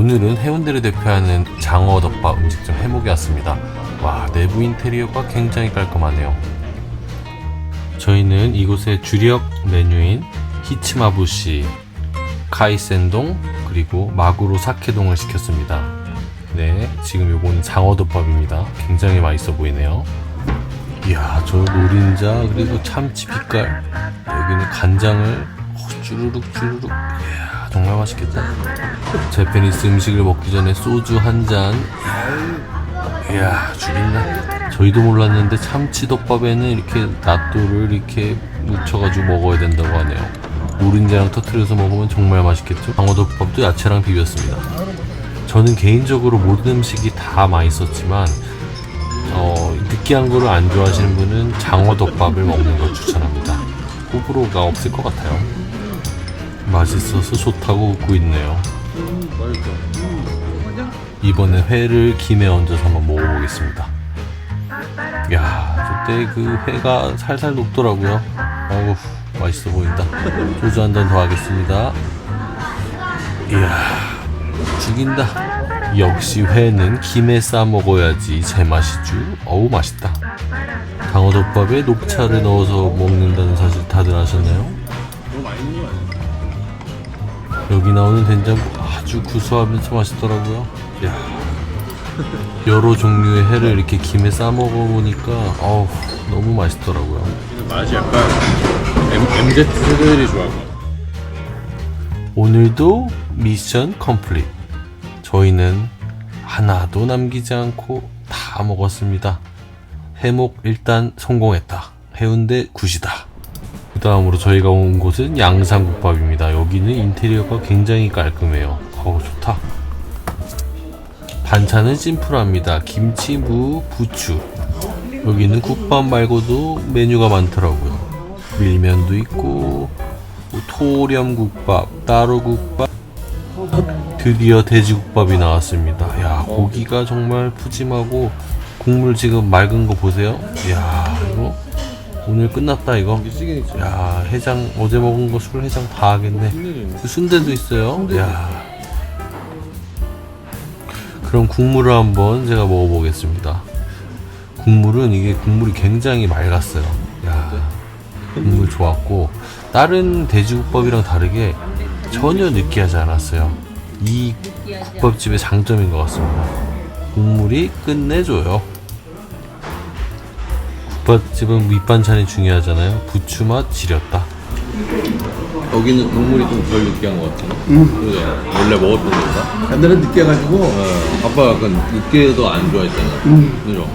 오늘은 해운대를 대표하는 장어 덮밥 음식점 해목에 왔습니다. 와, 내부 인테리어가 굉장히 깔끔하네요. 저희는 이곳의 주력 메뉴인 히치마부시, 카이센동, 그리고 마구로 사케동을 시켰습니다. 네, 지금 요거는 장어덮밥입니다. 굉장히 맛있어 보이네요. 이야, 저 노린자, 그리고 참치 빛깔, 여기는 간장을 쭈루룩 쭈루룩. 이야, 정말 맛있겠다. 재패니스 음식을 먹기 전에 소주 한 잔. 이야, 죽인다. 저희도 몰랐는데 참치덮밥에는 이렇게 낫또를 이렇게 묻혀가지고 먹어야 된다고 하네요. 노른자랑 터트려서 먹으면 정말 맛있겠죠? 방어덮밥도 야채랑 비볐습니다. 저는 개인적으로 모든 음식이 다 맛있었지만 어, 느끼한 거를 안 좋아하시는 분은 장어덮밥을 먹는 걸 추천합니다. 호불호가 없을 것 같아요. 맛있어서 좋다고 웃고 있네요. 이번에 회를 김에 얹어서 한번 먹어보겠습니다. 야, 저때 그 회가 살살 녹더라고요. 어우, 맛있어 보인다. 소주 한 잔 더 하겠습니다. 이야, 죽인다. 역시 회는 김에 싸 먹어야지 제맛이죠. 어우, 맛있다. 강어덮밥에 녹차를 넣어서 먹는다는 사실 다들 아셨나요? 여기 나오는 된장국 아주 구수하면서 맛있더라고요. 야 여러 종류의 회를 이렇게 김에 싸 먹어보니까 어우 너무 맛있더라고요. 맛이 약간 M, MZ들이 좋아하고 오늘도 미션 컴플릿. 저희는 하나도 남기지 않고 다 먹었습니다. 해목 일단 성공했다. 해운대 굿이다. 그 다음으로 저희가 온 곳은 양상국밥입니다. 여기는 인테리어가 굉장히 깔끔해요. 어우 좋다. 반찬은 심플합니다. 김치, 무, 부추. 여기는 국밥 말고도 메뉴가 많더라고요. 밀면도 있고 뭐 토렴국밥, 따로국밥, 드디어 돼지국밥이 나왔습니다. 야 고기가 정말 푸짐하고 국물 지금 맑은 거 보세요. 야 오늘 끝났다 이거. 야 해장 어제 먹은 거 술 해장 다 하겠네. 그 순대도 있어요. 야 그럼 국물을 한번 제가 먹어보겠습니다. 국물은 이게 국물이 굉장히 맑았어요. 야 국물 좋았고 다른 돼지국밥이랑 다르게 전혀 느끼하지 않았어요. 이 국밥집의 장점인 것 같습니다. 국물이 끝내줘요. 국밥집은 밑반찬이 중요하잖아요. 부추맛 지렸다. 여기는 국물이 좀 덜 느끼한 것 같아 그죠? 원래 먹었던 거보다 옛날에 느껴가지고 어, 아빠 약간 느끼해도 안 좋아했잖아 그죠?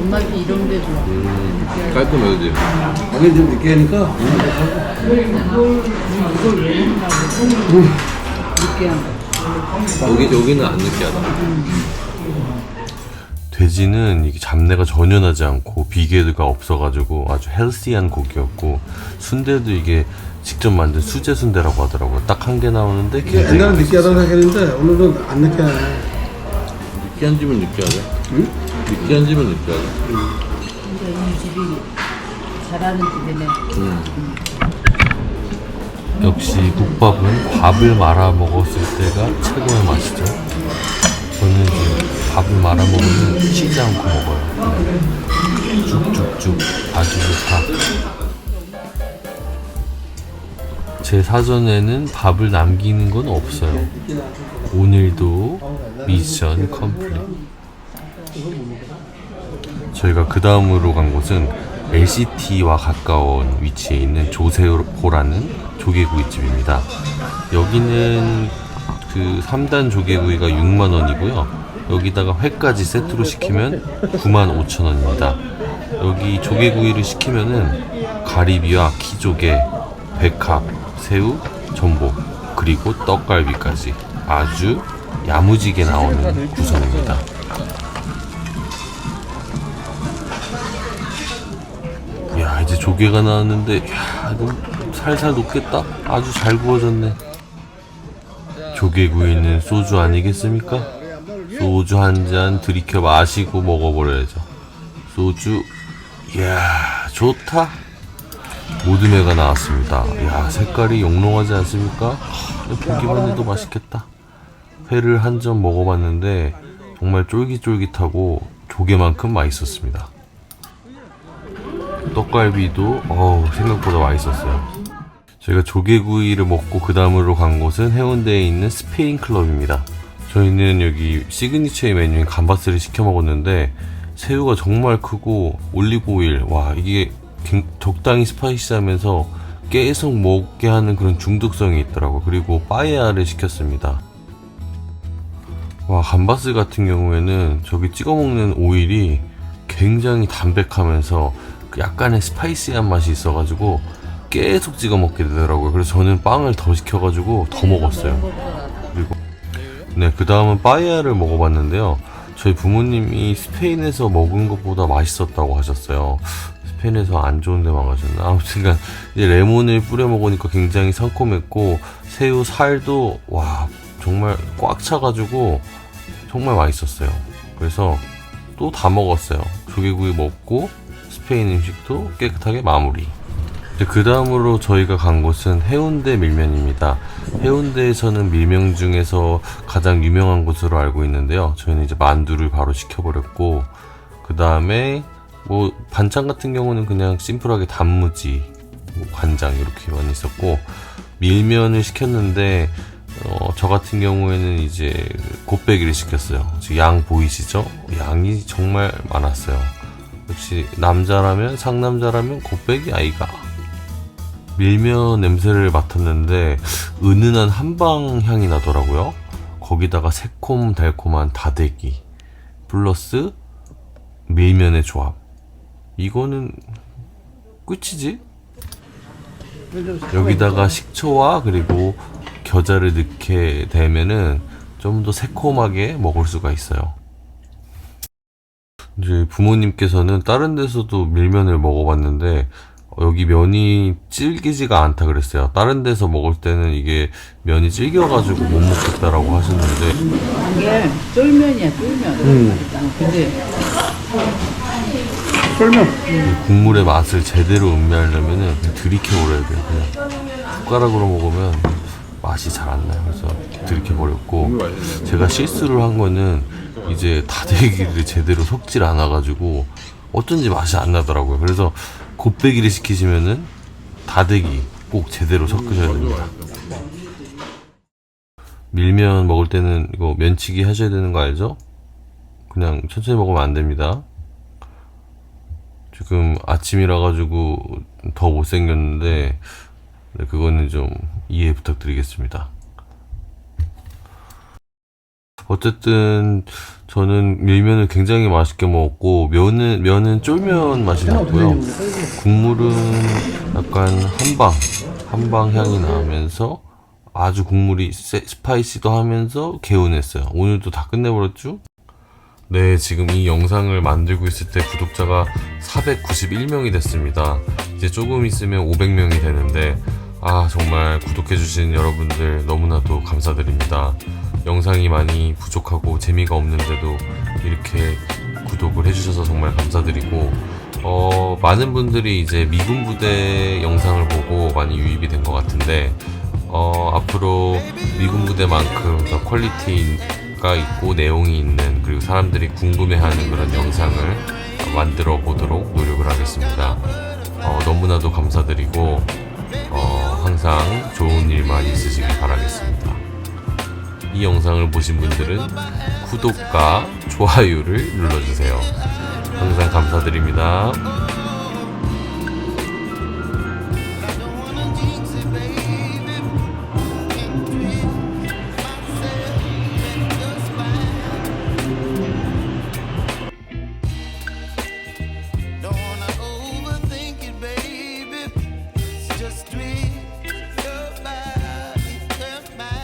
엄마도 이런 게 좋아. 음, 깔끔해 그지? 당연히 좀 느끼하니까 느끼한 거. 여기, 여기는 안 느끼하다 돼지는 이게 잡내가 전혀 나지 않고 비계가 없어가지고 아주 헬시한 고기였고 순대도 이게 직접 만든 수제 순대라고 하더라고요. 딱 한 개 나오는데 굉장히 옛날에 느끼하다고. 생각했는데 오늘은 안 느끼하네 느끼한 집은 느끼하다 느끼한 집은 느끼하다 근데 이 집이 잘하는 집이네. 역시 국밥은 밥을 말아 먹었을 때가 최고의 맛이죠. 저는 이제 밥을 말아 먹으면 쉬지 않고 먹어요. 네. 쭉쭉쭉 아주 좋다. 제 사전에는 밥을 남기는 건 없어요. 오늘도 미션 컴플릿. 저희가 그 다음으로 간 곳은 LCT와 가까운 위치에 있는 조세호라는 조개구이집입니다. 여기는 그 3단 조개구이가 6만 원이고요. 여기다가 회까지 세트로 시키면 9만 5천 원입니다. 여기 조개구이를 시키면은 가리비와 키조개, 백합, 새우, 전복, 그리고 떡갈비까지 아주 야무지게 나오는 구성입니다. 야 이제 조개가 나왔는데 야 살살 녹겠다 아주 잘 구워졌네 조개구이는 소주 아니겠습니까 소주 한 잔 들이켜 마시고 먹어버려야죠 소주 이야 좋다 모듬회가 나왔습니다 야 색깔이 영롱하지 않습니까 보기만 해도 맛있겠다. 회를 한 점 먹어봤는데 정말 쫄깃쫄깃하고 조개만큼 맛있었습니다. 떡갈비도 어우, 생각보다 맛있었어요. 저희가 조개구이를 먹고 그 다음으로 간 곳은 해운대에 있는 스페인 클럽입니다. 저희는 여기 시그니처의 메뉴인 감바스를 시켜 먹었는데 새우가 정말 크고 올리브 오일 와 이게 굉- 적당히 스파이시하면서 계속 먹게 하는 그런 중독성이 있더라고요. 그리고 빠에야를 시켰습니다. 와 감바스 같은 경우에는 저기 찍어 먹는 오일이 굉장히 담백하면서 그 약간의 스파이시한 맛이 있어가지고 계속 찍어 먹게 되더라고요. 그래서 저는 빵을 더 시켜가지고 더 먹었어요. 네, 그 다음은 빠에야를 먹어봤는데요. 저희 부모님이 스페인에서 먹은 것보다 맛있었다고 하셨어요. 스페인에서 안 좋은 데만 가셨나? 아무튼 간 이제 레몬을 뿌려 먹으니까 굉장히 상콤했고 새우 살도 와 정말 꽉 차가지고 정말 맛있었어요. 그래서 또 다 먹었어요. 조개구이 먹고 스페인 음식도 깨끗하게 마무리. 그 다음으로 저희가 간 곳은 해운대 밀면입니다. 해운대에서는 밀면 중에서 가장 유명한 곳으로 알고 있는데요. 저희는 이제 만두를 바로 시켜버렸고, 그 다음에 뭐 반찬 같은 경우는 그냥 심플하게 단무지, 뭐 간장 이렇게만 있었고, 밀면을 시켰는데, 어, 저 같은 경우에는 이제 곱빼기를 시켰어요. 양 보이시죠? 양이 정말 많았어요. 역시 남자라면 상남자라면 곱빼기 아이가 밀면 냄새를 맡았는데 은은한 한방 향이 나더라고요. 거기다가 새콤달콤한 다대기 플러스 밀면의 조합. 이거는 끝이지? 여기다가 식초와 그리고 겨자를 넣게 되면은 좀 더 새콤하게 먹을 수가 있어요. 이제 부모님께서는 다른 데서도 밀면을 먹어봤는데 어, 여기 면이 질기지가 않다 그랬어요. 다른 데서 먹을 때는 이게 면이 질겨가지고 못 먹겠다라고 하셨는데 이게 쫄면이야 쫄면. 어, 근데 쫄면. 이 국물의 맛을 제대로 음미하려면은 그냥 들이켜 버려야 돼요. 그냥 숟가락으로 먹으면 맛이 잘 안 나요. 그래서 들이켜 버렸고 제가 실수를 한 거는 이제 다대기를 제대로 섞질 않아가지고 어쩐지 맛이 안 나더라고요. 그래서 곱빼기를 시키시면은 다대기 꼭 제대로 섞으셔야 됩니다. 밀면 먹을 때는 이거 면치기 하셔야 되는 거 알죠? 그냥 천천히 먹으면 안 됩니다. 지금 아침이라 가지고 더 못생겼는데 네, 그거는 좀 이해 부탁드리겠습니다. 어쨌든 저는 밀면을 굉장히 맛있게 먹었고 면은 면은 쫄면 맛이 났고요. 국물은 약간 한방 한방 향이 나면서 아주 국물이 세- 스파이시도 하면서 개운했어요. 오늘도 다 끝내버렸죠? 네, 지금 이 영상을 만들고 있을 때 구독자가 491명이 됐습니다. 이제 조금 있으면 500명이 되는데, 아, 정말 구독해주신 여러분들 너무나도 감사드립니다. 영상이 많이 부족하고 재미가 없는데도 이렇게 구독을 해주셔서 정말 감사드리고, 어, 많은 분들이 이제 미군 부대 영상을 보고 많이 유입이 된 것 같은데, 어, 앞으로 미군 부대만큼 더 퀄리티가 있고 내용이 있는 그리고 사람들이 궁금해하는 그런 영상을 만들어 보도록 노력을 하겠습니다. 어, 너무나도 감사드리고 어, 항상 좋은 일만 있으시길 바라겠습니다. 이 영상을 보신 분들은 구독과 좋아요를 눌러주세요. 항상 감사드립니다.